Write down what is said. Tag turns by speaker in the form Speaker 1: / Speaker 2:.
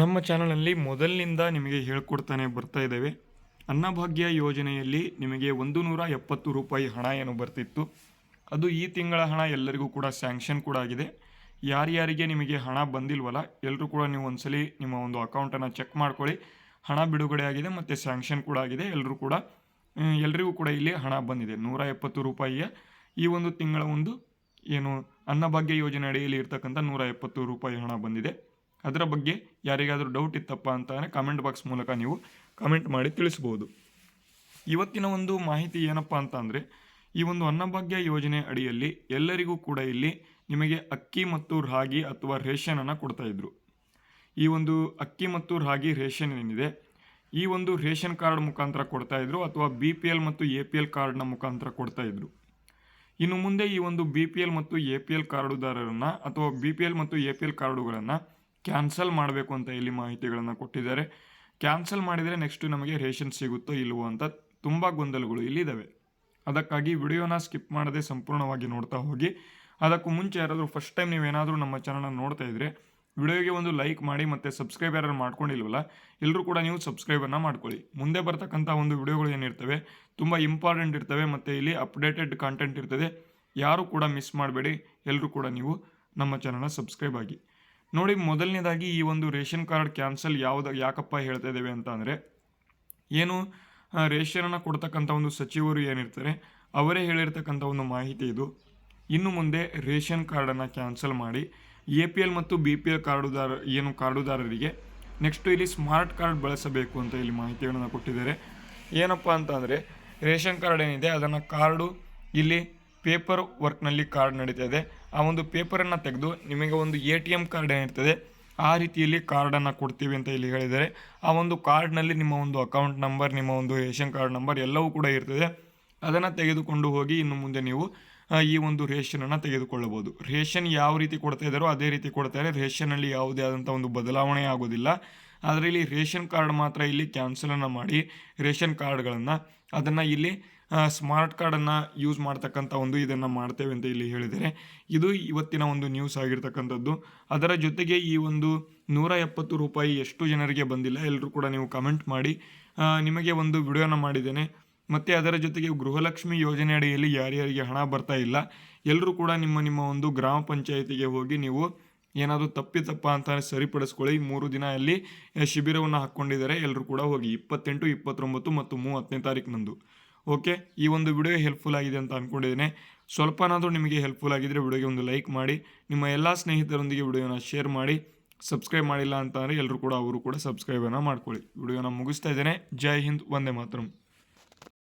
Speaker 1: ನಮ್ಮ ಚಾನಲಲ್ಲಿ ಮೊದಲಿನಿಂದ ನಿಮಗೆ ಹೇಳ್ಕೊಡ್ತಾನೆ ಬರ್ತಾ ಇದ್ದೇವೆ. ಅನ್ನಭಾಗ್ಯ ಯೋಜನೆಯಲ್ಲಿ ನಿಮಗೆ ಒಂದು ನೂರ ಎಪ್ಪತ್ತು ರೂಪಾಯಿ ಹಣ ಏನು ಬರ್ತಿತ್ತು. ಅದು ಈ ತಿಂಗಳ ಹಣ ಎಲ್ಲರಿಗೂ ಕೂಡ ಸ್ಯಾಂಕ್ಷನ್ ಕೂಡ ಆಗಿದೆ. ಯಾರ್ಯಾರಿಗೆ ನಿಮಗೆ ಹಣ ಬಂದಿಲ್ವಲ್ಲ ಎಲ್ಲರೂ ಕೂಡ ನೀವು ಒಂದ್ಸಲಿ ನಿಮ್ಮ ಒಂದು ಅಕೌಂಟನ್ನು ಚೆಕ್ ಮಾಡ್ಕೊಳ್ಳಿ. ಹಣ ಬಿಡುಗಡೆ ಆಗಿದೆ ಮತ್ತು ಸ್ಯಾಂಕ್ಷನ್ ಕೂಡ ಆಗಿದೆ. ಎಲ್ಲರೂ ಕೂಡ ಎಲ್ಲರಿಗೂ ಕೂಡ ಇಲ್ಲಿ ಹಣ ಬಂದಿದೆ. ನೂರ ಎಪ್ಪತ್ತು ರೂಪಾಯಿಯ ಈ ಒಂದು ತಿಂಗಳ ಒಂದು ಏನು ಅನ್ನಭಾಗ್ಯ ಯೋಜನೆ ಅಡಿಯಲ್ಲಿ ಇರ್ತಕ್ಕಂಥ ನೂರ ಎಪ್ಪತ್ತು ರೂಪಾಯಿ ಹಣ ಬಂದಿದೆ. ಅದರ ಬಗ್ಗೆ ಯಾರಿಗಾದರೂ ಡೌಟ್ ಇತ್ತಪ್ಪ ಅಂತಂದರೆ ಕಮೆಂಟ್ ಬಾಕ್ಸ್ ಮೂಲಕ ನೀವು ಕಮೆಂಟ್ ಮಾಡಿ ತಿಳಿಸ್ಬೋದು. ಇವತ್ತಿನ ಒಂದು ಮಾಹಿತಿ ಏನಪ್ಪ ಅಂತ ಈ ಒಂದು ಅನ್ನಭಾಗ್ಯ ಯೋಜನೆ ಅಡಿಯಲ್ಲಿ ಎಲ್ಲರಿಗೂ ಕೂಡ ಇಲ್ಲಿ ನಿಮಗೆ ಅಕ್ಕಿ ಮತ್ತು ರಾಗಿ ಅಥವಾ ರೇಷನನ್ನು ಕೊಡ್ತಾ ಇದ್ರು. ಈ ಒಂದು ಅಕ್ಕಿ ಮತ್ತು ರಾಗಿ ರೇಷನ್ ಏನಿದೆ, ಈ ಒಂದು ರೇಷನ್ ಕಾರ್ಡ್ ಮುಖಾಂತರ ಕೊಡ್ತಾ ಇದ್ರು ಅಥವಾ ಬಿ ಪಿ ಎಲ್ ಮತ್ತು ಎ ಪಿ ಎಲ್ ಕಾರ್ಡ್ನ ಮುಖಾಂತರ ಕೊಡ್ತಾ ಇದ್ರು. ಇನ್ನು ಮುಂದೆ ಈ ಒಂದು ಬಿ ಪಿ ಎಲ್ ಮತ್ತು ಎ ಪಿ ಎಲ್ ಕಾರ್ಡುದಾರರನ್ನು ಅಥವಾ ಬಿ ಪಿ ಎಲ್ ಮತ್ತು ಎ ಪಿ ಎಲ್ ಕಾರ್ಡುಗಳನ್ನು ಕ್ಯಾನ್ಸಲ್ ಮಾಡಬೇಕು ಅಂತ ಇಲ್ಲಿ ಮಾಹಿತಿಗಳನ್ನು ಕೊಟ್ಟಿದ್ದಾರೆ. ಕ್ಯಾನ್ಸಲ್ ಮಾಡಿದರೆ ನೆಕ್ಸ್ಟು ನಮಗೆ ರೇಷನ್ ಸಿಗುತ್ತೋ ಇಲ್ಲವೋ ಅಂತ ತುಂಬ ಗೊಂದಲಗಳು ಇಲ್ಲಿದ್ದಾವೆ ಅದಕ್ಕಾಗಿ ವಿಡಿಯೋನ ಸ್ಕಿಪ್ ಮಾಡದೆ ಸಂಪೂರ್ಣವಾಗಿ ನೋಡ್ತಾ ಹೋಗಿ. ಅದಕ್ಕೂ ಮುಂಚೆ ಯಾರಾದರೂ ಫಸ್ಟ್ ಟೈಮ್ ನೀವೇನಾದರೂ ನಮ್ಮ ಚಾನಲ್ನ ನೋಡ್ತಾ ಇದ್ರೆ ವಿಡಿಯೋಗೆ ಒಂದು ಲೈಕ್ ಮಾಡಿ ಮತ್ತು ಸಬ್ಸ್ಕ್ರೈಬ್ ಯಾರು ಮಾಡ್ಕೊಂಡಿಲ್ವಲ್ಲ ಎಲ್ಲರೂ ಕೂಡ ನೀವು ಸಬ್ಸ್ಕ್ರೈಬನ್ನು ಮಾಡ್ಕೊಳ್ಳಿ. ಮುಂದೆ ಬರ್ತಕ್ಕಂಥ ಒಂದು ವಿಡಿಯೋಗಳು ಏನಿರ್ತವೆ, ತುಂಬ ಇಂಪಾರ್ಟೆಂಟ್ ಇರ್ತವೆ ಮತ್ತು ಇಲ್ಲಿ ಅಪ್ಡೇಟೆಡ್ ಕಾಂಟೆಂಟ್ ಇರ್ತದೆ. ಯಾರು ಕೂಡ ಮಿಸ್ ಮಾಡಬೇಡಿ ಎಲ್ಲರೂ ಕೂಡ ನೀವು ನಮ್ಮ ಚಾನಲ್ನ ಸಬ್ಸ್ಕ್ರೈಬ್ ಆಗಿ. ನೋಡಿ, ಮೊದಲನೇದಾಗಿ ಈ ಒಂದು ರೇಷನ್ ಕಾರ್ಡ್ ಕ್ಯಾನ್ಸಲ್ ಯಾವ್ದು, ಯಾಕಪ್ಪ ಹೇಳ್ತಾ ಇದ್ದೇವೆ ಅಂತ ಅಂದರೆ, ಏನು ರೇಷನನ್ನು ಕೊಡ್ತಕ್ಕಂಥ ಒಂದು ಸಚಿವರು ಏನಿರ್ತಾರೆ, ಅವರೇ ಹೇಳಿರ್ತಕ್ಕಂಥ ಒಂದು ಮಾಹಿತಿ ಇದು. ಇನ್ನು ಮುಂದೆ ರೇಷನ್ ಕಾರ್ಡನ್ನು ಕ್ಯಾನ್ಸಲ್ ಮಾಡಿ ಎ ಪಿ ಎಲ್ ಮತ್ತು ಬಿ ಪಿ ಎಲ್ ಕಾರ್ಡುದಾರ, ಏನು ಕಾರ್ಡುದಾರರಿಗೆ ನೆಕ್ಸ್ಟು ಇಲ್ಲಿ ಸ್ಮಾರ್ಟ್ ಕಾರ್ಡ್ ಬಳಸಬೇಕು ಅಂತ ಇಲ್ಲಿ ಮಾಹಿತಿಗಳನ್ನು ಕೊಟ್ಟಿದ್ದಾರೆ. ಏನಪ್ಪ ಅಂತಂದರೆ ರೇಷನ್ ಕಾರ್ಡ್ ಏನಿದೆ, ಅದನ್ನು ಕಾರ್ಡು ಇಲ್ಲಿ ಪೇಪರ್ ವರ್ಕ್ನಲ್ಲಿ ಕಾರ್ಡ್ ನಡೀತಾ ಇದೆ. ಆ ಒಂದು ಪೇಪರನ್ನು ತೆಗೆದು ನಿಮಗೆ ಒಂದು ಎ ಟಿ ಎಂ ಕಾರ್ಡ್ ಏನಿರ್ತದೆ, ಆ ರೀತಿಯಲ್ಲಿ ಕಾರ್ಡನ್ನು ಕೊಡ್ತೀವಿ ಅಂತ ಇಲ್ಲಿ ಹೇಳಿದ್ದಾರೆ. ಆ ಒಂದು ಕಾರ್ಡ್ನಲ್ಲಿ ನಿಮ್ಮ ಒಂದು ಅಕೌಂಟ್ ನಂಬರ್, ನಿಮ್ಮ ಒಂದು ರೇಷನ್ ಕಾರ್ಡ್ ನಂಬರ್ ಎಲ್ಲವೂ ಕೂಡ ಇರ್ತದೆ. ಅದನ್ನು ತೆಗೆದುಕೊಂಡು ಹೋಗಿ ಇನ್ನು ಮುಂದೆ ನೀವು ಈ ಒಂದು ರೇಷನನ್ನು ತೆಗೆದುಕೊಳ್ಳಬಹುದು. ರೇಷನ್ ಯಾವ ರೀತಿ ಕೊಡ್ತಾ ಇದ್ದಾರೋ ಅದೇ ರೀತಿ ಕೊಡ್ತಾರೆ ರೇಷನಲ್ಲಿ ಯಾವುದೇ ಆದಂಥ ಒಂದು ಬದಲಾವಣೆ ಆಗೋದಿಲ್ಲ. ಆದರೆ ಇಲ್ಲಿ ರೇಷನ್ ಕಾರ್ಡ್ ಮಾತ್ರ ಇಲ್ಲಿ ಕ್ಯಾನ್ಸಲನ್ನು ಮಾಡಿ ರೇಷನ್ ಕಾರ್ಡ್ಗಳನ್ನು ಅದನ್ನು ಇಲ್ಲಿ ಸ್ಮಾರ್ಟ್ ಕಾರ್ಡನ್ನು ಯೂಸ್ ಮಾಡ್ತಕ್ಕಂಥ ಒಂದು ಇದನ್ನು ಮಾಡ್ತೇವೆ ಅಂತ ಇಲ್ಲಿ ಹೇಳಿದರೆ ಇದು ಇವತ್ತಿನ ಒಂದು ನ್ಯೂಸ್ ಆಗಿರ್ತಕ್ಕಂಥದ್ದು. ಅದರ ಜೊತೆಗೆ ಈ ಒಂದು ನೂರ ಎಪ್ಪತ್ತು ರೂಪಾಯಿ ಎಷ್ಟು ಜನರಿಗೆ ಬಂದಿಲ್ಲ ಎಲ್ಲರೂ ಕೂಡ ನೀವು ಕಮೆಂಟ್ ಮಾಡಿ ನಿಮಗೆ ಒಂದು ವಿಡಿಯೋನ ಮಾಡಿದ್ದೇನೆ. ಮತ್ತು ಅದರ ಜೊತೆಗೆ ಗೃಹಲಕ್ಷ್ಮಿ ಯೋಜನೆ ಅಡಿಯಲ್ಲಿ ಯಾರ್ಯಾರಿಗೆ ಹಣ ಬರ್ತಾ ಇಲ್ಲ ಎಲ್ಲರೂ ಕೂಡ ನಿಮ್ಮ ನಿಮ್ಮ ಒಂದು ಗ್ರಾಮ ಪಂಚಾಯಿತಿಗೆ ಹೋಗಿ ನೀವು ಏನಾದರೂ ತಪ್ಪಿತಪ್ಪ ಅಂತ ಸರಿಪಡಿಸ್ಕೊಳ್ಳಿ. ಮೂರು ದಿನ ಅಲ್ಲಿ ಶಿಬಿರವನ್ನು ಹಾಕ್ಕೊಂಡಿದ್ದಾರೆ. ಎಲ್ಲರೂ ಕೂಡ ಹೋಗಿ ಇಪ್ಪತ್ತೆಂಟು, ಇಪ್ಪತ್ತೊಂಬತ್ತು ಮತ್ತು ಮೂವತ್ತನೇ ತಾರೀಕಿನಂದು ಓಕೆ? ಈ ಒಂದು ವಿಡಿಯೋ ಹೆಲ್ಪ್ಫುಲ್ ಆಗಿದೆ ಅಂತ ಅಂದ್ಕೊಂಡಿದ್ದೇನೆ ಸ್ವಲ್ಪನಾದರೂ ನಿಮಗೆ ಹೆಲ್ಪ್ಫುಲ್ ಆಗಿದ್ದರೆ ವಿಡಿಯೋಗೆ ಒಂದು ಲೈಕ್ ಮಾಡಿ. ನಿಮ್ಮ ಎಲ್ಲ ಸ್ನೇಹಿತರೊಂದಿಗೆ ವಿಡಿಯೋನ ಶೇರ್ ಮಾಡಿ. ಸಬ್ಸ್ಕ್ರೈಬ್ ಮಾಡಿಲ್ಲ ಅಂತಂದರೆ ಎಲ್ಲರೂ ಕೂಡ, ಅವರು ಕೂಡ ಸಬ್ಸ್ಕ್ರೈಬನ್ನು ಮಾಡ್ಕೊಳ್ಳಿ. ವಿಡಿಯೋನ ಮುಗಿಸ್ತಾ ಇದ್ದೇನೆ. ಜೈ ಹಿಂದ್, ವಂದೇ ಮಾತರಂ.